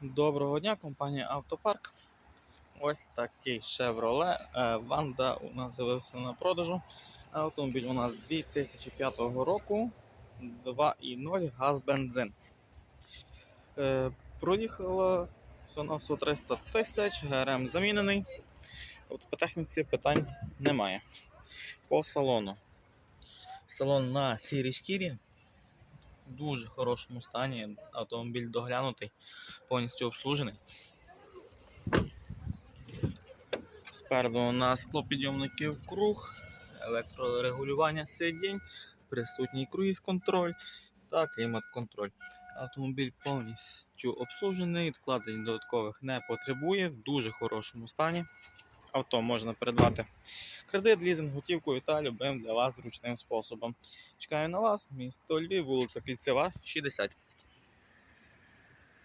Доброго дня, компанія Автопарк. Ось такий Chevrolet е, Ванда у нас з'явився на продажу. Автомобіль у нас 2005 року, 2.0 газ бензин. Е, Проїхало всього 300 тисяч, ГРМ замінений. Тобто по техніці питань немає. По салону. Салон на сірій шкірі. В дуже хорошому стані. Автомобіль доглянутий, повністю обслужений. Спереду у нас склопідйомників круг, електрорегулювання сидінь, присутній круїз-контроль та клімат-контроль. Автомобіль повністю обслужений, вкладень додаткових не потребує, в дуже хорошому стані. Авто можна передбати кредит, лізинг, готівкою та любим для вас зручним способом. Чекаю на вас, місто Львів, вулиця Кільцева, 60.